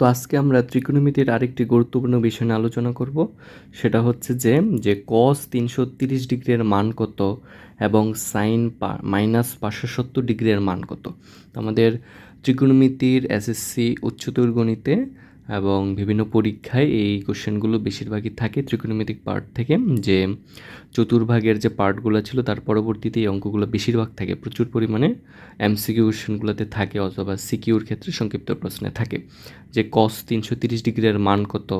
তো আজকে আমরা ত্রিকোণমিতির আরেকটি গুরুত্বপূর্ণ বিষয় নিয়ে আলোচনা করব। সেটা হচ্ছে যে যে কস তিনশো তিরিশ ডিগ্রির মান কত এবং সাইন মাইনাস পাঁচশো সত্তর ডিগ্রির মান কত? আমাদের ত্রিকোণমিতির এসএসসি উচ্চতর গণিতে এবং বিভিন্ন পরীক্ষায় এই কোশ্চেনগুলো বেশিরভাগই থাকে ত্রিকোণমিতিক পার্ট থেকে, যে চতুর্ভাগের যে পার্টগুলো ছিল তার পরবর্তীতে এই অঙ্কগুলো বেশিরভাগ থাকে, প্রচুর পরিমাণে এমসিকিউ কোশ্চেনগুলোতে থাকে অথবা সিকিউর ক্ষেত্রে সংক্ষিপ্ত প্রশ্নে থাকে, যে কস তিনশো তিরিশ ডিগ্রির মান কত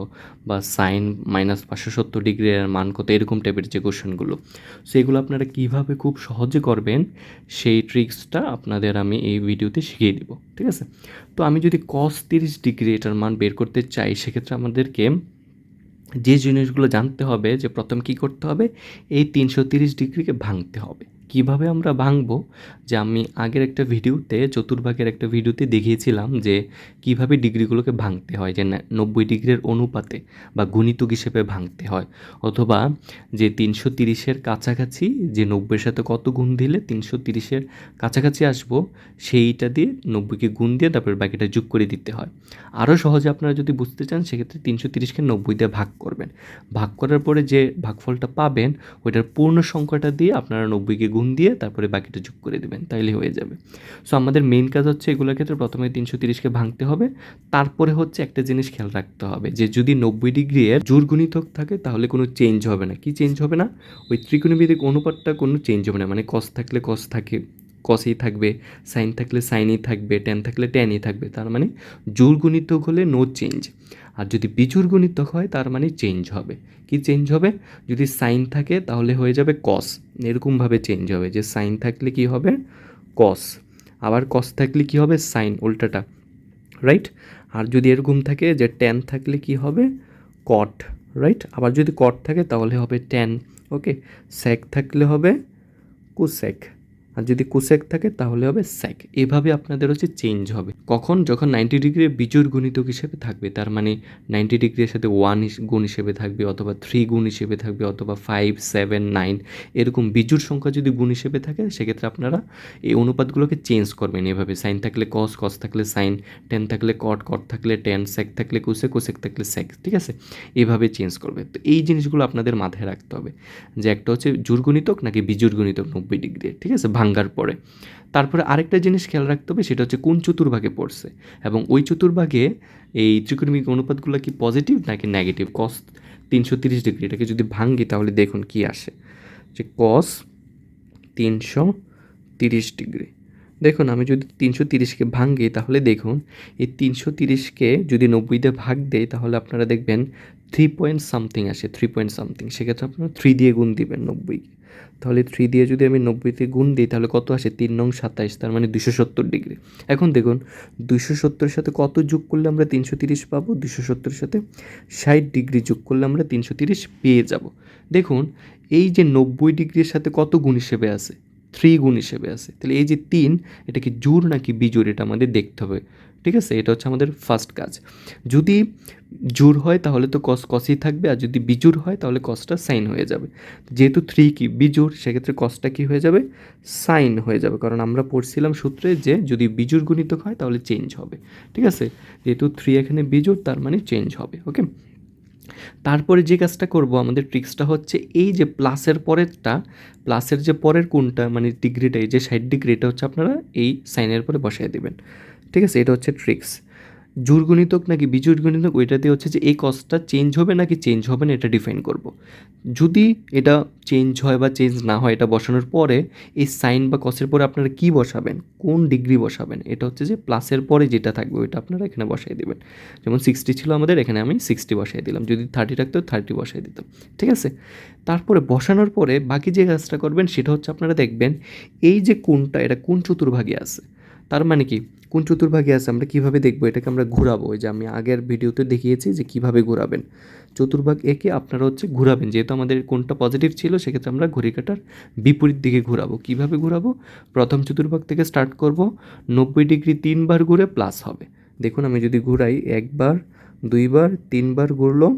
বা সাইন মাইনাস পাঁচশো সত্তর ডিগ্রির মান কত, এরকম টাইপের যে কোশ্চেনগুলো। সো এগুলো আপনারা কীভাবে খুব সহজে করবেন, সেই ট্রিক্সটা আপনাদের আমি এই ভিডিওতে শিখিয়ে দিব। ঠিক আছে? তো আমি যদি কস তিরিশ ডিগ্রি এটার মান বের করতে চাই, সেক্ষেত্রে আমাদেরকে যে জিনিসগুলো জানতে হবে যে প্রথম কি করতে হবে? এই তিনশো তিরিশ ডিগ্রিকে ভাঙতে হবে। কীভাবে আমরা ভাঙবো? যে আমি আগের একটা ভিডিওতে, চতুর্ভাগের একটা ভিডিওতে দেখিয়েছিলাম যে কীভাবে ডিগ্রিগুলোকে ভাঙতে হয়, যে নব্বই ডিগ্রির অনুপাতে বা গুণিতক হিসেবে ভাঙতে হয়। অথবা যে তিনশো তিরিশের কাছাকাছি, যে নব্বইয়ের সাথে কত গুণ দিলে তিনশো তিরিশের কাছাকাছি আসব, সেইটা দিয়ে নব্বইকে গুণ দিয়ে তারপর বাকিটা যোগ করে দিতে হয়। আরও সহজে আপনারা যদি বুঝতে চান, সেক্ষেত্রে তিনশো তিরিশকে নব্বই দিয়ে ভাগ করবেন। ভাগ করার পরে যে ভাগফলটা পাবেন, ওইটার পূর্ণ সংখ্যাটা দিয়ে আপনারা নব্বইকে গুণ দিয়ে তারপরে বাকিটা যোগ করে দেবেন, তাইলে হয়ে যাবে। সো আমাদের মেইন কাজ হচ্ছে এগুলোর ক্ষেত্রে প্রথমে তিনশো তিরিশকে ভাঙতে হবে, তারপরে হচ্ছে একটা জিনিস খেয়াল রাখতে হবে যে, যদি নব্বই ডিগ্রি এর জোর গুণিতক থাকে, তাহলে কোনো চেঞ্জ হবে না। কি চেঞ্জ হবে না? ওই ত্রিকোণমিতিক অনুপাতটা কোনো চেঞ্জ হবে না মানে কস থাকলে কস থাকে কসই থাকবে সাইন থাকলে সাইনই থাকবে টেন থাকলে টেনই থাকবে, তার মানে জোর গুণিতক হলে নো চেঞ্জ আর যদি বিজুর গুণিতক হয়, তার মানে চেঞ্জ হবে। কি চেঞ্জ হবে? যদি সাইন থাকে, তাহলে হয়ে যাবে কস এরকমভাবে চেঞ্জ হবে যে সাইন থাকলে কি হবে? কস আবার কস থাকলে কি হবে? সাইন উল্টাটা। রাইট আর যদি এরকম থাকে যে টেন থাকলে কি হবে? কট রাইট আবার যদি কট থাকে, তাহলে হবে টেন ওকে স্যাক থাকলে হবে কুসেক আর যদি কুসেক থাকে তাহলে হবে স্যাক। এভাবে আপনাদের হচ্ছে চেঞ্জ হবে। কখন? যখন নাইনটি ডিগ্রি বিজুর গুণিতক হিসেবে থাকবে, তার মানে নাইনটি ডিগ্রির সাথে ওয়ান গুণ হিসেবে থাকবে অথবা থ্রি গুণ হিসেবে থাকবে অথবা ফাইভ সেভেন নাইন এরকম বিজুর সংখ্যা যদি গুণ হিসেবে থাকে, সেক্ষেত্রে আপনারা এই অনুপাতগুলোকে চেঞ্জ করবেন এভাবে। সাইন থাকলে কস কস থাকলে সাইন টেন থাকলে কট কট থাকলে টেন স্যাক থাকলে কুসেক কুসেক থাকলে স্যাক ঠিক আছে? এভাবে চেঞ্জ করবে। তো এই জিনিসগুলো আপনাদের মাথায় রাখতে হবে যে একটা হচ্ছে জোর গুণিতক নাকি বিজুর গুণিতক নব্বই ডিগ্রি, ঠিক আছে? ভাঙ্গার পরে। তারপরে আরেকটা জিনিস খেয়াল রাখতে হবে, সেটা হচ্ছে কোন চতুর্ভাগে পড়ছে। এবং ওই চতুর্ভাগে এই ত্রিকোণমিক অনুপাতগুলো কি পজিটিভ নাকি নেগেটিভ কস তিনশো তিরিশ ডিগ্রি, এটাকে যদি ভাঙ্গি তাহলে দেখুন কি আসে। যে কস তিনশো তিরিশ ডিগ্রি। দেখুন, আমি যদি তিনশো তিরিশকে ভাঙ্গি তাহলে দেখুন, এই তিনশো তিরিশকে যদি নব্বইতে ভাগ দেয় তাহলে আপনারা দেখবেন থ্রি পয়েন্ট সামথিং আসে থ্রি পয়েন্ট সামথিং সেক্ষেত্রে আপনারা থ্রি দিয়ে গুণ দিবেন নব্বইকে তাহলে থ্রি দিয়ে যদি আমি নব্বইতে গুণ দিই, তাহলে কত আসে? তিন নং সাতাইশ তার মানে দুশো সত্তর ডিগ্রি। এখন দেখুন, দুশো সত্তরের সাথে কত যোগ করলে আমরা তিনশো তিরিশ পাবো? দুশো সত্তরের সাথে ষাট ডিগ্রি যোগ করলে আমরা তিনশো তিরিশ পেয়ে যাব। দেখুন, এই যে নব্বই ডিগ্রির সাথে কত গুণ হিসেবে আছে? থ্রি গুণ হিসেবে আছে। তাহলে এই যে তিন, এটা কি জোর নাকি বিজোর এটা আমাদের দেখতে হবে। ঠিক আছে? এটা হচ্ছে আমাদের ফার্স্ট কাজ। যদি জোর হয় তাহলে তো কস কসই থাকবে, আর যদি বিজুর হয় তাহলে কসটা সাইন হয়ে যাবে। যেহেতু থ্রি কি? বিজুর, সেক্ষেত্রে কসটা কি হয়ে যাবে? সাইন হয়ে যাবে। কারণ আমরা পড়ছিলাম সূত্রে যে যদি বিজুর গুণিতক হয় তাহলে চেঞ্জ হবে। ঠিক আছে? যেহেতু থ্রি এখানে বিজুর, তার মানে চেঞ্জ হবে ওকে তারপরে যে কাজটা করব আমাদের ট্রিক্সটা হচ্ছে এই যে প্লাসের পরেরটা প্লাসের যে পরের কোনটা মানে ডিগ্রিটা এই যে ষাট ডিগ্রি এটা হচ্ছে আপনারা এই সাইনের পরে বসাই দেবেন। ঠিক আছে? এটা হচ্ছে ট্রিক্স জোর গণিতক নাকি বিজোর গণিতক ওইটাতে হচ্ছে যে এই কস্টটা চেঞ্জ হবে নাকি চেঞ্জ হবে না, এটা ডিফাইন করব। যদি এটা চেঞ্জ হয় বা চেঞ্জ না হয় এটা বসানোর পরে, এই সাইন বা কসের পরে আপনারা কি বসাবেন? কোন ডিগ্রি বসাবেন? এটা হচ্ছে যে প্লাসের পরে যেটা থাকবে, ওইটা আপনারা এখানে বসাই দেবেন। যেমন সিক্সটি ছিল আমাদের, এখানে আমি সিক্সটি বসাই দিলাম। যদি থার্টি থাকতো থার্টি বসাই দিতাম। ঠিক আছে? তারপরে বসানোর পরে বাকি যে কাজটা করবেন, সেটা হচ্ছে আপনারা দেখবেন, এই যে কোনটা, এটা কোন চতুর্ভাগে আছে? তার মানে কি? কোন চতুর্ভাগে আছে, আমরা কীভাবে দেখব? এটাকে আমরা ঘোরাবো। যে আমি আগের ভিডিওতে দেখিয়েছি যে কীভাবে ঘোরাবেন। চতুর্ভাগ একে আপনারা হচ্ছে ঘোরাবেন। যেহেতু আমাদের কোনটা পজিটিভ ছিল, সেক্ষেত্রে আমরা ঘড়ি কাটার বিপরীত দিকে ঘোরাবো। কীভাবে ঘোরাবো? প্রথম চতুর্ভাগ থেকে স্টার্ট করব। নব্বই ডিগ্রি তিনবার ঘুরে প্লাস হবে। দেখুন, আমি যদি ঘুরাই, একবার, দুইবার, তিনবার ঘুরলো,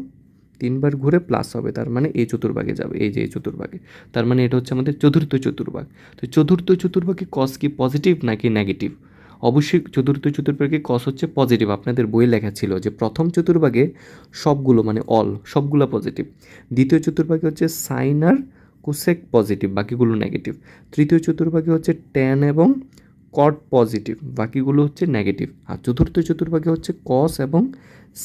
তিনবার ঘুরে প্লাস হবে। তার মানে এই চতুর্ভাগে যাবে। এই যে এই চতুর্ভাগে। তার মানে এটা হচ্ছে আমাদের চতুর্থ চতুর্ভাগ। তো চতুর্থ চতুর্ভাগে কস কি পজিটিভ নাকি নেগেটিভ অবশ্যই চতুর্থ চতুর্ভাগে কস হচ্ছে পজিটিভ আপনাদের বইয়ে লেখা ছিল যে প্রথম চতুর্ভাগে সবগুলো মানে অল সবগুলো পজিটিভ দ্বিতীয় চতুর্ভাগে হচ্ছে সাইন আর কোসেক পজিটিভ বাকিগুলো নেগেটিভ তৃতীয় চতুর্ভাগে হচ্ছে ট্যান এবং কট পজিটিভ বাকিগুলো হচ্ছে নেগেটিভ আর চতুর্থ চতুর্ভাগে হচ্ছে কস এবং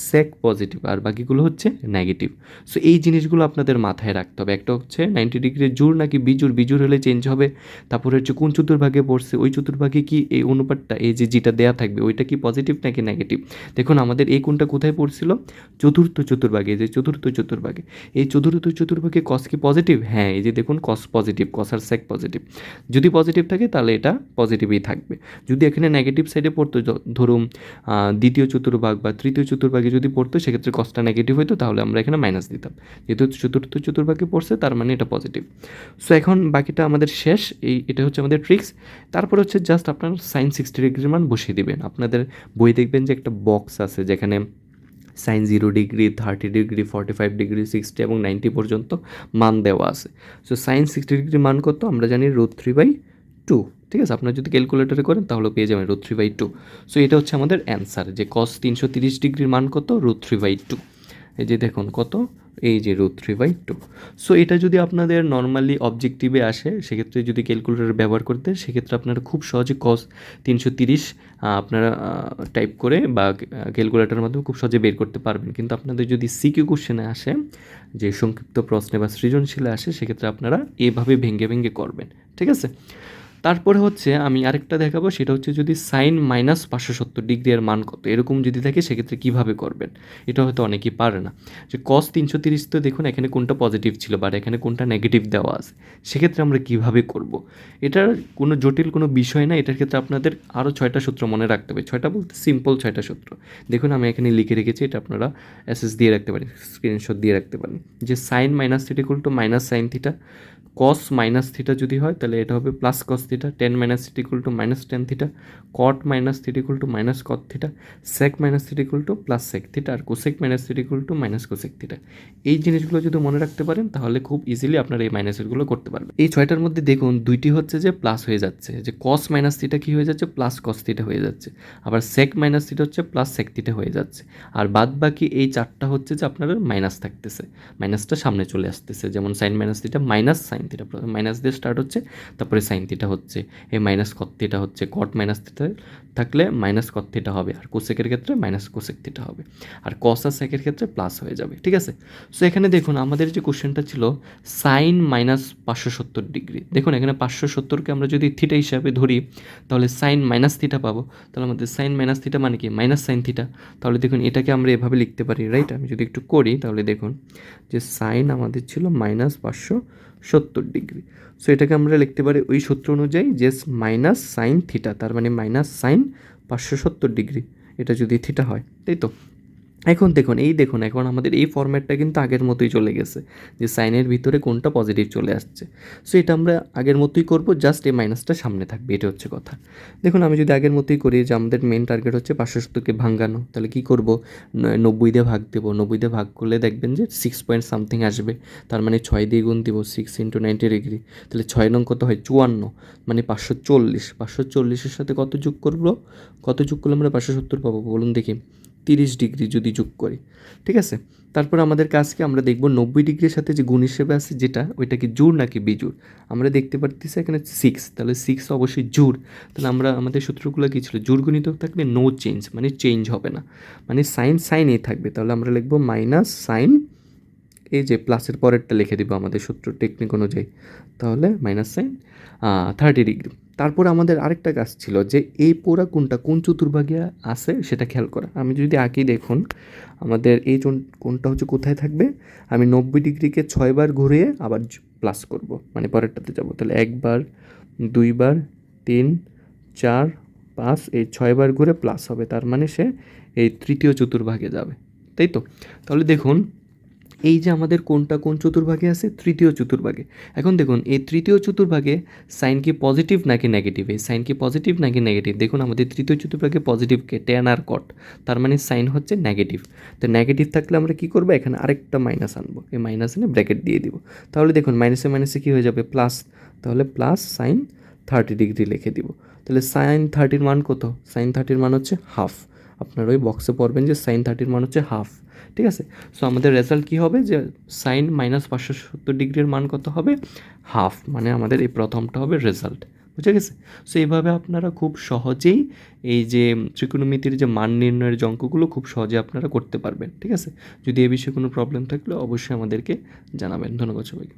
সেক পজিটিভ আর বাকিগুলো হচ্ছে নেগেটিভ সো এই জিনিসগুলো আপনাদের মাথায় রাখতে হবে। একটা হচ্ছে নাইনটি ডিগ্রির জোর নাকি বিজুর বিজুর হলে চেঞ্জ হবে। তারপরে হচ্ছে কোন চতুর্ভাগে পড়ছে, ওই চতুর্ভাগে কি এই অনুপাতটা, এই যে যেটা দেয়া থাকবে, ওইটা কি পজিটিভ নাকি নেগেটিভ দেখুন, আমাদের এই কোনটা কোথায় পড়ছিল? চতুর্থ চতুর্ভাগে যে চতুর্থ চতুর্ভাগে। এই চতুর্থ চতুর্ভাগে কস কি পজিটিভ হ্যাঁ এই যে দেখুন কস পজিটিভ কস আর সেক পজিটিভ যদি পজিটিভ থাকে, তাহলে এটা পজিটিভই থাকবে। যদি এখানে নেগেটিভ সাইডে পড়তো ধরুন দ্বিতীয় চতুর্ভাগ বা তৃতীয় চতুর্ভাগে যদি পড়তো, সেক্ষেত্রে কসটা নেগেটিভ হতো তাহলে আমরা এখানে মাইনাস দিতাম। যেহেতু চতুর্থ, চতুর্ভাগে পড়ছে, তার মানে এটা পজিটিভ সো এখন বাকিটা আমাদের শেষ, এই, এটা হচ্ছে আমাদের ট্রিক্স তারপর হচ্ছে জাস্ট আপনার সাইন সিক্সটি ডিগ্রির মান বসিয়ে দিবেন। আপনাদের বই দেখবেন যে একটা বক্স আছে, যেখানে sine zero degree thirty degree forty five degree sixty এবং নাইনটি পর্যন্ত মান দেওয়া আছে। সো সাইন সিক্সটি ডিগ্রি মান কত? আমরা জানি রুট থ্রি বাই টু ঠিক আছে? আপনারা যদি ক্যালকুলেটরে করেন তাহলে পেয়ে যাবেন root three by two so এটা হচ্ছে আমাদের অ্যান্সার যে কস তিনশো তিরিশ ডিগ্রির মান কত? রুট থ্রি বাই টু এই যে দেখুন কত? এই যে root three by two so এটা যদি আপনাদের নর্মালি অবজেক্টিভে আসে, সেক্ষেত্রে যদি ক্যালকুলেটর ব্যবহার করতে, সেক্ষেত্রে আপনারা খুব সহজে কস তিনশো তিরিশ আপনারা টাইপ করে বা ক্যালকুলেটরের মাধ্যমে খুব সহজে বের করতে পারবেন। কিন্তু আপনাদের যদি সিকিউ কোশ্চেনে আসে, যে সংক্ষিপ্ত প্রশ্নে বা সৃজনশীলে আসে, সেক্ষেত্রে আপনারা এভাবে ভেঙ্গে ভেঙ্গে করবেন। ঠিক আছে? তারপরে হচ্ছে আমি আরেকটা দেখাবো, সেটা হচ্ছে যদি সাইন মাইনাস পাঁচশো সত্তর ডিগ্রি এর মান কত? এরকম যদি থাকে, সেক্ষেত্রে কীভাবে করবেন? এটা হয়তো অনেকেই পারে না। যে কস তিনশো তিরিশ তো দেখুন, এখানে কোনটা পজিটিভ ছিল বা এখানে কোনটা নেগেটিভ দেওয়া আছে। সেক্ষেত্রে আমরা কীভাবে করব? এটার কোনো জটিল কোনো বিষয় না, এটার ক্ষেত্রে আপনাদের আরও ছয়টা সূত্র মনে রাখতে হবে। ছয়টা বলতে সিম্পল ছয়টা সূত্র। দেখুন, আমি এখানে লিখে রেখেছি, এটা আপনারা এসএস দিয়ে রাখতে পারেন স্ক্রিনশট দিয়ে রাখতে পারেন। যে sine minus theta equal to minus sine theta cos minus theta যদি হয়, তাহলে এটা হবে plus cos theta tan minus theta equal to minus tan theta cot minus theta equal to minus cot theta sec minus theta equal to plus sec theta R cosec minus theta equal to minus cosec theta এই জিনিসগুলো যদি মনে রাখতে পারেন, তাহলে খুব easily আপনারা এই মাইনাসেরগুলো করতে পারবেন। এই ছয়টার মধ্যে দেখুন, দুইটি হচ্ছে যে প্লাস হয়ে যাচ্ছে, যে কস মাইনাস থিটা কী হয়ে যাচ্ছে? প্লাস কস থিটা হয়ে যাচ্ছে। আবার সেক মাইনাস থিটা হচ্ছে প্লাস সেক থিটা হয়ে যাচ্ছে। আর বাদ বাকি এই চারটা হচ্ছে যে আপনার মাইনাস থাকতেছে। মাইনাসটা সামনে চলে আসতেছে, যেমন sine minus theta minus sine theta minus দিয়ে স্টার্ট হচ্ছে, তারপরে সাইন থিটা হচ্ছে। এই মাইনাস কত থিটা হচ্ছে কট মাইনাস থিটা থাকলে মাইনাস কত থিটা হবে, আর কোসেকের ক্ষেত্রে মাইনাস কোসেক থিটা হবে। আর কস আর সেকের ক্ষেত্রে প্লাস হয়ে যাবে, ঠিক আছে? সো এখানে দেখুন আমাদের যে কোশ্চেনটা ছিল সাইন মাইনাস পাঁচশো সত্তর ডিগ্রি দেখুন, এখানে পাঁচশো সত্তরকে আমরা যদি থিটা হিসাবে ধরি, তাহলে সাইন মাইনাস থিটা পাবো। তাহলে আমাদের সাইন মাইনাস থিটা মানে কি? মাইনাস সাইন থিটা তাহলে দেখুন, এটাকে আমরা এভাবে লিখতে পারি রাইট আমি যদি একটু করি, তাহলে দেখুন যে সাইন আমাদের ছিল মাইনাস পাঁচশো সত্তর। ডিগ্রি। সো এটাকে আমরা লিখতে পারি ওই সূত্র অনুযায়ী যে মাইনাস সাইন থিটা তার মানে মাইনাস সাইন পাঁচশো সত্তর ডিগ্রি। এটা যদি থিটা হয়, তাই তো? এখন দেখুন, এই দেখুন, এখন আমাদের এই ফর্ম্যাটটা কিন্তু আগের মতোই চলে গেছে যে সাইনের ভিতরে কোনটা পজিটিভ চলে আসছে। সো এটা আমরা আগের মতোই করব জাস্ট এই মাইনাসটা সামনে থাকবে, এটা হচ্ছে কথা। দেখুন, আমি যদি আগের মতোই করি, যে আমাদের মেন টার্গেট হচ্ছে পাঁচশো সত্তরকে ভাঙানো তাহলে কী করব? নব্বই দিয়ে ভাগ দেবো, নব্বই দিয়ে ভাগ করলে দেখবেন যে সিক্স পয়েন্ট সামথিং আসবে। তার মানে ছয় দিয়ে গুণ দিব সিক্স ইন্টু নাইনটি ডিগ্রি তাহলে ছয় নং কত হয়? চুয়ান্ন মানে পাঁচশো চল্লিশ। পাঁচশো চল্লিশের সাথে কত যোগ করব? কত যোগ করলে আমরা পাঁচশো সত্তর পাবো? বলুন দেখি। তিরিশ ডিগ্রি যদি যোগ করি, ঠিক আছে? তারপর আমাদের কাজকে আমরা দেখব নব্বই ডিগ্রির সাথে যে গুণ হিসেবে আছে যেটা, ওইটা কি জোর নাকি বিজুর আমরা দেখতে পারতেছি এখানে সিক্স তাহলে সিক্স অবশ্যই জোর তাহলে আমরা, আমাদের সূত্রগুলো কী ছিল? জোর গণিত থাকলে নো চেঞ্জ মানে চেঞ্জ হবে না। মানে সাইন সাইনেই থাকবে। তাহলে আমরা লিখব মাইনাস সাইন এই যে প্লাসের পরেরটা লিখে দিব আমাদের সূত্র টেকনিক অনুযায়ী। তাহলে মাইনাস সাইন থার্টি ডিগ্রি তারপর আমাদের আরেকটা কাজ ছিল যে এই পোড়া কোনটা কোন চতুর্ভাগে আছে সেটা খেয়াল করা। আমি যদি আঁকি দেখুন, আমাদের এই কোনটা হচ্ছে কোথায় থাকবে? আমি নব্বই ডিগ্রিকে ছয়বার ঘুরিয়ে আবার প্লাস করব। মানে পরেরটাতে যাব। তাহলে একবার দুইবার তিন, চার, পাঁচ, এই ছয়বার ঘুরে প্লাস হবে। তার মানে সে এই তৃতীয় চতুর্ভাগে যাবে। তাই তো? তাহলে দেখুন এই যে আমাদের কোনটা কোন চতুর্ভাগে আছে? তৃতীয় চতুর্ভাগে। এখন দেখুন, এই তৃতীয় চতুর্ভাগে সাইন কি পজিটিভ নাকি নেগেটিভ? এই সাইন কি পজিটিভ নাকি নেগেটিভ? দেখুন, আমাদের তৃতীয় চতুর্ভাগে পজিটিভকে টেন আর কট তার মানে সাইন হচ্ছে নেগেটিভ। তো নেগেটিভ থাকলে আমরা কি করব? এখানে আরেকটা মাইনাস আনব। এই মাইনাস এনে ব্র্যাকেট দিয়ে দিব। তাহলে দেখুন মাইনাসে মাইনাসে কী হয়ে যাবে? প্লাস তাহলে প্লাস সাইন থার্টি ডিগ্রি লিখে দিব। তাহলে সাইন থার্টির মান কত? সাইন থার্টির মান হচ্ছে হাফ আপনার ওই বক্সে পড়বেন যে সাইন থার্টির মান হচ্ছে হাফ ঠিক আছে? সো আমাদের রেজাল্ট কী হবে? যে সাইন মাইনাস পাঁচশো সত্তর ডিগ্রির মান কত হবে? হাফ মানে আমাদের এই প্রথমটা হবে রেজাল্ট বুঝে গেছে? সো এইভাবে আপনারা খুব সহজেই এই যে ত্রিকোণমিতির যে মান নির্ণয়ের যে অঙ্কগুলো খুব সহজে আপনারা করতে পারবেন। ঠিক আছে? যদি এ বিষয়ে কোনো প্রবলেম থাকলে অবশ্যই আমাদেরকে জানাবেন। ধন্যবাদ সবাইকে।